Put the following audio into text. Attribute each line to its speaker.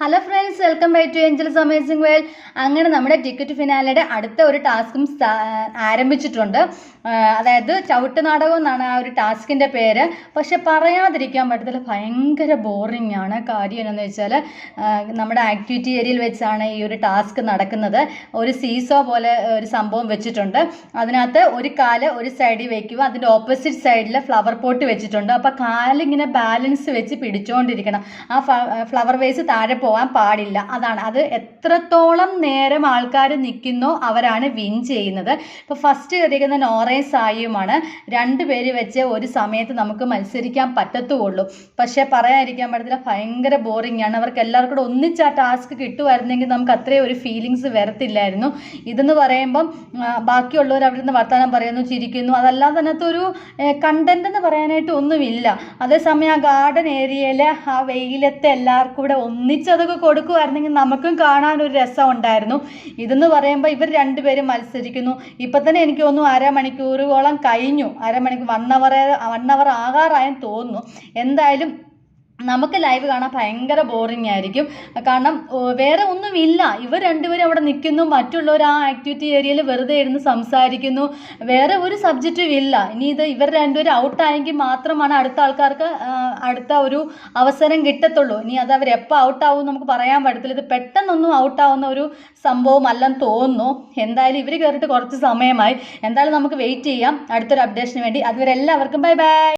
Speaker 1: Hello friends welcome back to angels amazing world അങ്ങനെ നമ്മുടെ ticket ഫിനാലയുടെ അടുത്ത ഒരു ടാസ്കും ആരംഭിച്ചിട്ടുണ്ട്. അതായത് ചവിട്ട് നാടകം എന്നാണ് ആ ഒരു ടാസ്കിന്റെ പേര്. പക്ഷെ പറയാതിരിക്കാൻ പറ്റത്തില്ല ഭയങ്കര ബോറിംഗ് ആണ്. കാര്യം എന്താണെന്ന് വെച്ചാൽ നമ്മുടെ ആക്ടിവിറ്റി ഏരിയയിൽ വെച്ചാണ് ഈ ഒരു ടാസ്ക് നടക്കുന്നത്. ഒരു സീസോ പോലെ ഒരു സംഭവം വെച്ചിട്ടുണ്ട്. അതിനകത്ത് ഒരു കാൽ ഒരു സൈഡിൽ വയ്ക്കുക അതിന്റെ ഓപ്പോസിറ്റ് സൈഡിൽ ഫ്ലവർ പോട്ട് വെച്ചിട്ടുണ്ട്. അപ്പോൾ കാലിങ്ങനെ ബാലൻസ് വെച്ച് പിടിച്ചുകൊണ്ടിരിക്കണം ആ ഫ്ലവർ വേസ് താഴെ പോകാൻ പാടില്ല. അതാണ്. അത് എത്രത്തോളം നേരം ആൾക്കാർ നിൽക്കുന്നോ അവരാണ് വിൻ ചെയ്യുന്നത്. ഇപ്പോൾ ഫസ്റ്റ് കയറിയിരിക്കുന്ന നോറയും സായിയുമാണ്. രണ്ട് പേര് വെച്ച് ഒരു സമയത്ത് നമുക്ക് മത്സരിക്കാൻ പറ്റത്തുള്ളൂ. പക്ഷേ പറയാതിരിക്കാൻ പറ്റത്തില്ല. ഭയങ്കര ബോറിംഗ് ആണ്. അവർക്ക് എല്ലാവർക്കും കൂടെ ഒന്നിച്ച് ആ ടാസ്ക് കിട്ടുമായിരുന്നെങ്കിൽ നമുക്ക് അത്രയും ഒരു ഫീലിങ്സ് വരത്തില്ലായിരുന്നു. ഇതെന്ന് പറയുമ്പം ബാക്കിയുള്ളവർ അവിടെ നിന്ന് വർത്തമാനം പറയുന്നു ചിരിക്കുന്നു. അതല്ലാതെ അതിനകത്തൊരു കണ്ടന്റ് എന്ന് പറയാനായിട്ട് ഒന്നുമില്ല. അതേസമയം ആ ഗാർഡൻ ഏരിയയിൽ ആ വെയിലത്തെ എല്ലാവർക്കും കൂടെ ഒന്നിച്ചതൊക്കെ കൊടുക്കുമായിരുന്നെങ്കിൽ നമുക്കും കാണാൻ ഒരു രസം ഉണ്ടായിരുന്നു ഇതെന്ന് പറയുമ്പോൾ ഇവർ രണ്ടുപേരും മത്സരിക്കുന്നു. ഇപ്പം തന്നെ എനിക്ക് തോന്നുന്നു അരമണിക്കൂറോളം കഴിഞ്ഞു. അരമണിക്കൂർ വൺ അവർ വൺ അവർ ആകാറായെന്ന് തോന്നുന്നു. എന്തായാലും നമുക്ക് ലൈവ് കാണാൻ ഭയങ്കര ബോറിംഗ് ആയിരിക്കും. കാരണം വേറെ ഒന്നുമില്ല. ഇവർ രണ്ടുപേരും അവിടെ നിൽക്കുന്നു. മറ്റുള്ളവർ ആ ആക്ടിവിറ്റി ഏരിയയിൽ വെറുതെ ഇരുന്ന് സംസാരിക്കുന്നു. വേറെ ഒരു സബ്ജക്റ്റും ഇല്ല. ഇനി ഇത് ഇവർ രണ്ടുപേരും ഔട്ടായെങ്കിൽ മാത്രമാണ് അടുത്ത ആൾക്കാർക്ക് അടുത്ത ഒരു അവസരം കിട്ടത്തുള്ളൂ. ഇനി അത് അവർ എപ്പോൾ ഔട്ടാവും നമുക്ക് പറയാൻ പറ്റത്തില്ല. ഇത് പെട്ടെന്നൊന്നും ഔട്ടാവുന്ന ഒരു സംഭവം അല്ലെന്ന് തോന്നുന്നു. എന്തായാലും ഇവർ കയറിയിട്ട് കുറച്ച് സമയമായി. എന്തായാലും നമുക്ക് വെയിറ്റ് ചെയ്യാം. അടുത്തൊരു അപ്ഡേഷന് വേണ്ടി. അതുവരെ എല്ലാവർക്കും ബൈ ബൈ